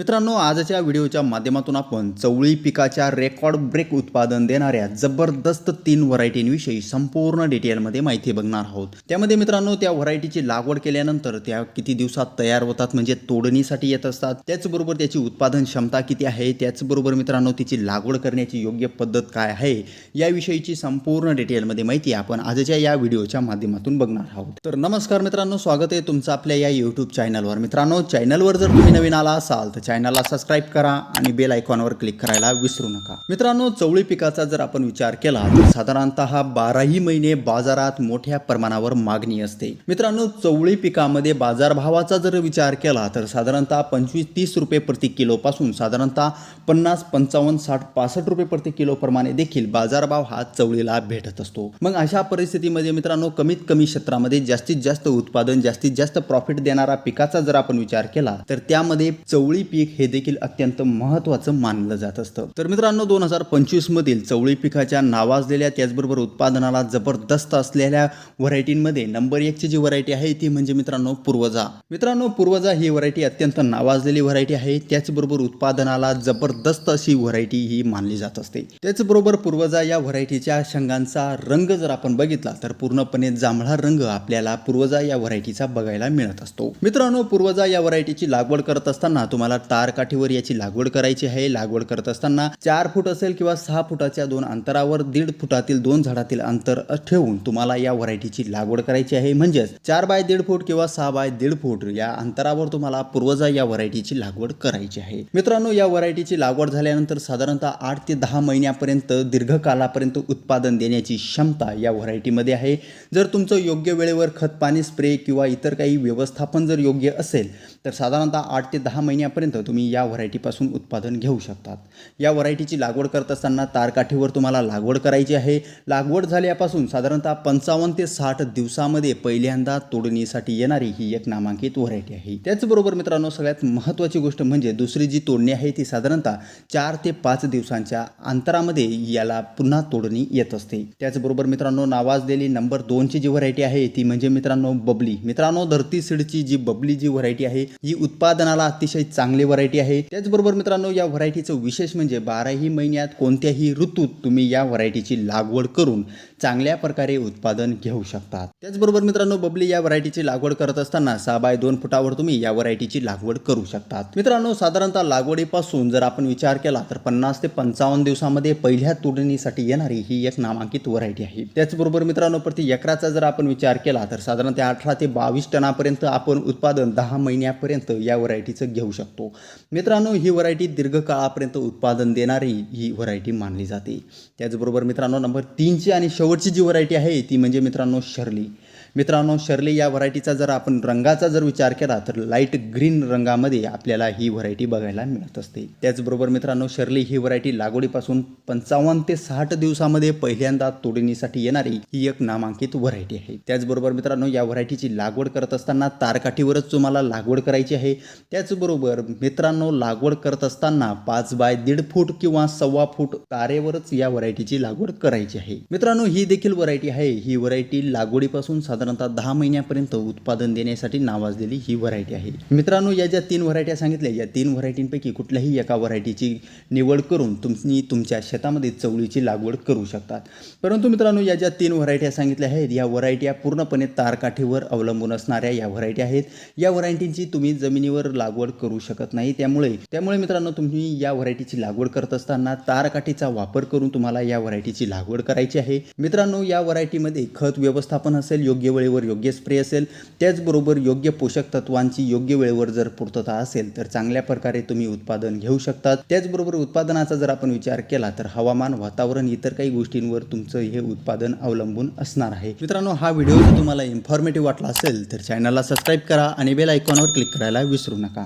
मित्रांनो आजच्या व्हिडिओच्या माध्यमातून आपण चवळी पिकाच्या रेकॉर्ड ब्रेक उत्पादन देणाऱ्या जबरदस्त तीन व्हरायटींविषयी संपूर्ण डिटेलमध्ये माहिती बघणार आहोत. त्यामध्ये मित्रांनो त्या व्हरायटीची लागवड केल्यानंतर त्या किती दिवसात तयार होतात म्हणजे तोडणीसाठी येत असतात त्याचबरोबर त्याची उत्पादन क्षमता किती आहे त्याचबरोबर मित्रांनो तिची लागवड करण्याची योग्य पद्धत काय आहे याविषयीची संपूर्ण डिटेलमध्ये माहिती आपण आजच्या या व्हिडिओच्या माध्यमातून बघणार आहोत. तर नमस्कार मित्रांनो स्वागत आहे तुमचं आपल्या या यूट्यूब चॅनलवर मित्रांनो चॅनलवर जर तुम्ही नवीन आला असाल तर चॅनलला सबस्क्राईब करा आणि बेल आयकॉनवर क्लिक करायला विसरू नका. मित्रांनो चवळी पिकाचा जर आपण विचार केला तर साधारणतः बाराही महिने बाजारात मोठ्या प्रमाणावर मागणी असते. मित्रांनो चवळी पिकामध्ये बाजारभावाचा जर विचार केला तर साधारणतः पंचवीस तीस रुपये प्रति किलो पासून साधारणतः पन्नास पंचावन्न साठ पासष्ट रुपये प्रति किलो प्रमाणे देखील बाजारभाव हा चवळीला भेटत असतो. मग अशा परिस्थितीमध्ये मित्रांनो कमीत कमी क्षेत्रामध्ये जास्तीत जास्त उत्पादन जास्तीत जास्त प्रॉफिट देणारा पिकाचा जर आपण विचार केला तर त्यामध्ये चवळी पीक हे देखील अत्यंत महत्त्वाचं मानलं जात असतं. तर मित्रांनो दोन हजार पंचवीस मधील चवळी पिकाच्या नावाजलेल्या त्याचबरोबर उत्पादनाला जबरदस्त असलेल्या व्हरायटींमध्ये नंबर एकची जी व्हरायटी आहे ती म्हणजे मित्रांनो पूर्वजा. मित्रांनो पूर्वजा ही व्हरायटी अत्यंत नावाजलेली व्हरायटी आहे. त्याचबरोबर उत्पादनाला जबरदस्त अशी व्हरायटी ही मानली जात असते. त्याचबरोबर पूर्वजा या व्हरायटीच्या शंगांचा रंग जर आपण बघितला तर पूर्णपणे जांभळा रंग आपल्याला पूर्वजा या व्हरायटीचा बघायला मिळत असतो. मित्रांनो पूर्वजा या व्हरायटीची लागवड करत असताना तुम्हाला तार काठीवर याची लागवड करायची आहे. लागवड करत असताना चार फूट असेल किंवा सहा फुटाच्या दोन अंतरावर दीड फुटातील दोन झाडातील अंतर ठेवून तुम्हाला या व्हरायटीची लागवड करायची आहे. म्हणजेच चार बाय दीड फूट किंवा सहा बाय दीड फूट या अंतरावर तुम्हाला पूर्वजा या व्हरायटीची लागवड करायची आहे. मित्रांनो या व्हरायटीची लागवड झाल्यानंतर साधारणतः आठ ते दहा महिन्यापर्यंत दीर्घकालापर्यंत उत्पादन देण्याची क्षमता या व्हरायटीमध्ये आहे. जर तुमचं योग्य वेळेवर खत पाणी स्प्रे किंवा इतर काही व्यवस्थापन जर योग्य असेल तर साधारणतः आठ ते दहा महिन्यापर्यंत तुम्ही या व्हरायटीपासून उत्पादन घेऊ शकतात. या व्हरायटीची लागवड करत असताना तारकाठीवर तुम्हाला लागवड करायची आहे. लागवड झाल्यापासून साधारणतः पंचावन्न ते साठ दिवसामध्ये पहिल्यांदा तोडणीसाठी येणारी ही एक नामांकित व्हरायटी आहे. त्याचबरोबर मित्रांनो सगळ्यात महत्त्वाची गोष्ट म्हणजे दुसरी जी तोडणी आहे ती साधारणतः चार ते पाच दिवसांच्या अंतरामध्ये याला पुन्हा तोडणी येत असते. त्याचबरोबर मित्रांनो नावाजलेली नंबर दोनची जी व्हरायटी आहे ती म्हणजे मित्रांनो बबली. मित्रांनो धरती सीडची जी बबली जी व्हरायटी आहे ही उत्पादनाला अतिशय चांगली व्हरायटी आहे. त्याचबरोबर मित्रांनो या व्हरायटीचं विशेष म्हणजे बाराही महिन्यात कोणत्याही ऋतूत तुम्ही या व्हरायटीची लागवड करून चांगल्या प्रकारे उत्पादन घेऊ शकतात. त्याचबरोबर मित्रांनो बबली या व्हरायटीची लागवड करत असताना सहा बाय दोन फुटावर तुम्ही या व्हरायटीची लागवड करू शकतात. मित्रांनो साधारणतः लागवडीपासून जर आपण विचार केला तर पन्नास ते पंचावन्न दिवसामध्ये पहिल्या तोडणीसाठी येणारी ही एक नामांकित व्हरायटी आहे. त्याचबरोबर मित्रांनो प्रति एकराचा जर आपण विचार केला तर साधारणतः अठरा ते बावीस टनापर्यंत आपण उत्पादन दहा महिन्यापर्यंत या व्हरायटीचं घेऊ शकतो. मित्रांनो ही व्हरायटी दीर्घकाळापर्यंत उत्पादन देणारी ही व्हरायटी मानली जाते. त्याचबरोबर मित्रांनो नंबर तीनची आणि शेवटची जी व्हरायटी आहे ती म्हणजे मित्रांनो शर्ली. मित्रांनो शर्ली या व्हरायटीचा जर आपण रंगाचा जर विचार केला तर लाइट ग्रीन रंगामध्ये आपल्याला ही व्हरायटी बघायला मिळत असते. त्याचबरोबर मित्रांनो शर्ली ही व्हरायटी लागवडीपासून पंचावन्न ते साठ दिवसामध्ये पहिल्यांदा तोडणीसाठी येणारी ही एक नामांकित व्हरायटी आहे. त्याचबरोबर मित्रांनो या व्हरायटीची लागवड करत असताना तारकाठीवरच तुम्हाला लागवड करायची आहे. त्याचबरोबर मित्रांनो लागवड करत असताना पाच बाय दीड फूट किंवा सव्वा फूट तारेवरच या व्हरायटीची लागवड करायची आहे. मित्रांनो ही देखील व्हरायटी आहे. ही व्हरायटी लागवडीपासून साधारणतः दहा महिन्यापर्यंत उत्पादन देण्यासाठी नावाजलेली ही व्हरायटी आहे. मित्रांनो या ज्या तीन व्हरायट्या सांगितल्या या तीन व्हरायटींपैकी कुठल्याही एका व्हरायटीची निवड करून तुम्ही तुमच्या शेतामध्ये चवळीची लागवड करू शकतात. परंतु मित्रांनो या ज्या तीन व्हरायट्या सांगितल्या आहेत या व्हरायट्या पूर्णपणे तारकाठीवर अवलंबून असणाऱ्या या व्हरायटी आहेत. या व्हरायटींची तुम्ही जमिनीवर लागवड करू शकत नाही. त्यामुळे त्यामुळे मित्रांनो तुम्ही या व्हरायटीची लागवड करत असताना तारकाठीचा वापर करून तुम्हाला या व्हरायटीची लागवड करायची आहे. मित्रांनो या व्हरायटीमध्ये खत व्यवस्थापन असेल योग्य योग्य वेळेवर योग्य स्प्रे असेल त्याचबरोबर योग्य पोषक तत्वांची योग्य वेळेवर जर पूर्तता असेल तर चांगल्या प्रकारे तुम्ही उत्पादन घेऊ शकतात. त्याचबरोबर उत्पादनाचा जर आपण विचार केला तर हवामान वातावरण इतर काही गोष्टींवर तुमचं हे उत्पादन अवलंबून असणार आहे. मित्रांनो हा व्हिडिओ जर तुम्हाला इन्फॉर्मेटिव्ह वाटला असेल तर चॅनलला सबस्क्राईब करा आणि बेल आयकॉनवर क्लिक करायला विसरू नका.